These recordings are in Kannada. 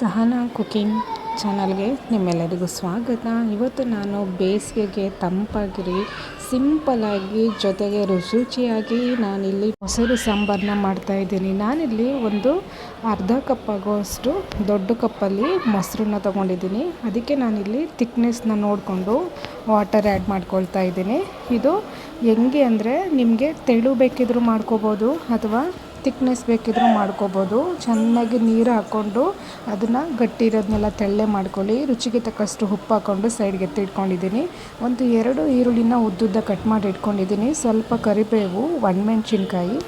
ಸಹನಾ ಕುಕಿಂಗ್ ಚಾನಲ್ಗೆ ನಿಮ್ಮೆಲ್ಲರಿಗೂ ಸ್ವಾಗತ. ಇವತ್ತು ನಾನು ಬೇಸಿಗೆಗೆ ತಂಪಾಗಿರಿ ಸಿಂಪಲಾಗಿ ಜೊತೆಗೆ ರುಚಿ ರುಚಿಯಾಗಿ ನಾನಿಲ್ಲಿ ಮೊಸರು ಸಾಂಬಾರನ್ನ ಮಾಡ್ತಾಯಿದ್ದೀನಿ ನಾನಿಲ್ಲಿ ಒಂದು ಅರ್ಧ ಕಪ್ ಆಗುವಷ್ಟು ದೊಡ್ಡ ಕಪ್ಪಲ್ಲಿ ಮೊಸರನ್ನ ತೊಗೊಂಡಿದ್ದೀನಿ. ಅದಕ್ಕೆ ನಾನಿಲ್ಲಿ ತಿಕ್ನೆಸ್ನ ನೋಡಿಕೊಂಡು ವಾಟರ್ ಆ್ಯಡ್ ಮಾಡ್ಕೊಳ್ತಾ ಇದ್ದೀನಿ. ಇದು ಹೆಂಗೆ ಅಂದರೆ ನಿಮಗೆ ತೆಳು ಬೇಕಿದ್ರೂ ಮಾಡ್ಕೋಬೋದು ಅಥವಾ ತಿಕ್ನೆಸ್ ಬೇಕಿದ್ರೂ ಮಾಡ್ಕೋಬೋದು. ಚೆನ್ನಾಗಿ ನೀರು ಹಾಕ್ಕೊಂಡು ಅದನ್ನು ಗಟ್ಟಿ ಇರೋದನ್ನೆಲ್ಲ ತೆಳ್ಳೆ ಮಾಡ್ಕೊಳ್ಳಿ. ರುಚಿಗೆ ತಕ್ಕಷ್ಟು ಉಪ್ಪು ಹಾಕ್ಕೊಂಡು ಸೈಡ್ಗೆ ಎತ್ತಿಟ್ಕೊಂಡಿದ್ದೀನಿ. ಒಂದು ಎರಡು ಈರುಳ್ಳಿನ ಉದ್ದುದ್ದ ಕಟ್ ಮಾಡಿ ಇಟ್ಕೊಂಡಿದ್ದೀನಿ. ಸ್ವಲ್ಪ ಕರಿಬೇವು, ಒಣಮೆಣ್ಸಿನ್ಕಾಯಿ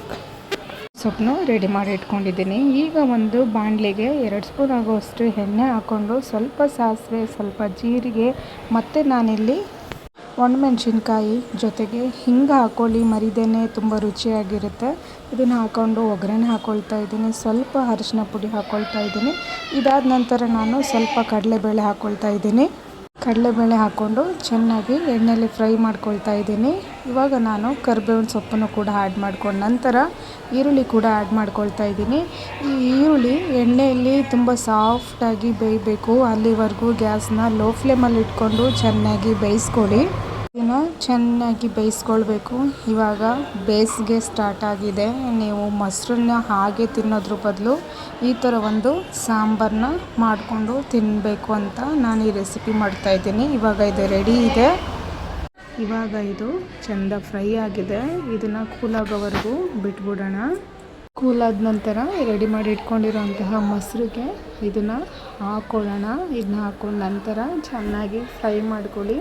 ಸೊಪ್ಪನ್ನು ರೆಡಿ ಮಾಡಿ ಇಟ್ಕೊಂಡಿದ್ದೀನಿ. ಈಗ ಒಂದು ಬಾಣಲೆಗೆ ಎರಡು ಸ್ಪೂನ್ ಆಗೋಷ್ಟು ಎಣ್ಣೆ ಹಾಕ್ಕೊಂಡು ಸ್ವಲ್ಪ ಸಾಸಿವೆ, ಸ್ವಲ್ಪ ಜೀರಿಗೆ, ಮತ್ತು ನಾನಿಲ್ಲಿ ಒಣಮೆಣ್ಸಿನ್ಕಾಯಿ ಜೊತೆಗೆ ಹಿಂಗೆ ಹಾಕ್ಕೊಳ್ಳಿ ಮರಿದೇನೆ ತುಂಬ ರುಚಿಯಾಗಿರುತ್ತೆ. ಇದನ್ನು ಹಾಕ್ಕೊಂಡು ಒಗ್ಗರಣೆ ಹಾಕ್ಕೊಳ್ತಾ ಇದ್ದೀನಿ. ಸ್ವಲ್ಪ ಅರಿಶಿನ ಪುಡಿ ಹಾಕ್ಕೊಳ್ತಾ ಇದ್ದೀನಿ. ಇದಾದ ನಂತರ ನಾನು ಸ್ವಲ್ಪ ಕಡಲೆಬೇಳೆ ಹಾಕ್ಕೊಳ್ತಾ ಇದ್ದೀನಿ. ಕಡಲೆಬೇಳೆ ಹಾಕ್ಕೊಂಡು ಚೆನ್ನಾಗಿ ಎಣ್ಣೆಯಲ್ಲಿ ಫ್ರೈ ಮಾಡ್ಕೊಳ್ತಾ ಇದ್ದೀನಿ. ಇವಾಗ ನಾನು ಕರಿಬೇವಿನ ಸೊಪ್ಪನ್ನು ಕೂಡ ಆ್ಯಡ್ ಮಾಡ್ಕೊಂಡ ನಂತರ ಈರುಳ್ಳಿ ಕೂಡ ಆ್ಯಡ್ ಮಾಡ್ಕೊಳ್ತಾ ಇದ್ದೀನಿ. ಈ ಈರುಳ್ಳಿ ಎಣ್ಣೆಯಲ್ಲಿ ತುಂಬ ಸಾಫ್ಟಾಗಿ ಬೇಯಬೇಕು. ಅಲ್ಲಿವರೆಗೂ ಗ್ಯಾಸ್ನ ಲೋ ಫ್ಲೇಮಲ್ಲಿ ಇಟ್ಕೊಂಡು ಚೆನ್ನಾಗಿ ಬೇಯಿಸ್ಕೊಳ್ಳಿ. ಇದನ್ನು ಚೆನ್ನಾಗಿ ಬೇಯಿಸ್ಕೊಳ್ಬೇಕು. ಇವಾಗ ಬೇಸಿಗೆ ಸ್ಟಾರ್ಟ್ ಆಗಿದೆ. ನೀವು ಮೊಸರನ್ನ ಹಾಗೆ ತಿನ್ನೋದ್ರ ಬದಲು ಈ ಥರ ಒಂದು ಸಾಂಬಾರನ್ನ ಮಾಡಿಕೊಂಡು ತಿನ್ನಬೇಕು ಅಂತ ನಾನು ಈ ರೆಸಿಪಿ ಮಾಡ್ತಾಯಿದ್ದೀನಿ ಇವಾಗ ಇದು ರೆಡಿ ಇದೆ. ಇವಾಗ ಇದು ಚೆಂದ ಫ್ರೈ ಆಗಿದೆ. ಇದನ್ನು ಕೂಲಾಗೋವರೆಗೂ ಬಿಟ್ಬಿಡೋಣ. ಕೂಲಾದ ನಂತರ ರೆಡಿ ಮಾಡಿ ಇಟ್ಕೊಂಡಿರೋಂತಹ ಮೊಸರಿಗೆ ಇದನ್ನು ಹಾಕ್ಕೊಳ್ಳೋಣ ಇದನ್ನ ಹಾಕ್ಕೊಂಡ ನಂತರ ಚೆನ್ನಾಗಿ ಫ್ರೈ ಮಾಡ್ಕೊಳ್ಳಿ.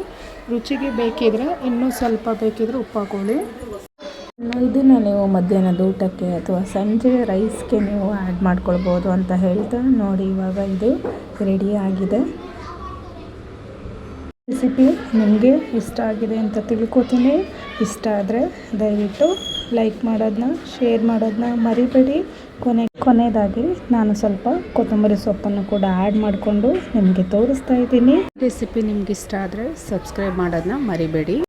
ರುಚಿಗೆ ಬೇಕಿದ್ರೆ ಇನ್ನೂ ಸ್ವಲ್ಪ ಬೇಕಿದ್ರೆ ಉಪ್ಪು ಹಾಕೊಳ್ಳಿ ಇದನ್ನು ನೀವು ಮಧ್ಯಾಹ್ನದ ಊಟಕ್ಕೆ ಅಥವಾ ಸಂಜೆ ರೈಸ್ಗೆ ನೀವು ಆ್ಯಡ್ ಮಾಡ್ಕೊಳ್ಬೋದು ಅಂತ ಹೇಳ್ತಾ ನೋಡಿ ಇವಾಗ ಇದು ರೆಡಿ ಆಗಿದೆ. ರೆಸಿಪಿ ನಿಮಗೆ ಇಷ್ಟ ಆಗಿದೆ ಅಂತ ತಿಳ್ಕೊತೀನಿ. ಇಷ್ಟ ಆದರೆ ದಯವಿಟ್ಟು ಲೈಕ್ ಮಾಡೋದನ್ನ ಶೇರ್ ಮಾಡೋದನ್ನ ಮರಿಬೇಡಿ. ಕೊನೆ ಕೊನೆಯದಾಗಿ ನಾನು ಸ್ವಲ್ಪ ಕೊತ್ತಂಬರಿ ಸೊಪ್ಪನ್ನು ಕೂಡ ಆ್ಯಡ್ ಮಾಡಿಕೊಂಡು ನಿಮಗೆ ತೋರಿಸ್ತಾ ಇದ್ದೀನಿ. ರೆಸಿಪಿ ನಿಮ್ಗೆ ಇಷ್ಟ ಆದರೆ ಸಬ್ಸ್ಕ್ರೈಬ್ ಮಾಡೋದನ್ನ ಮರಿಬೇಡಿ.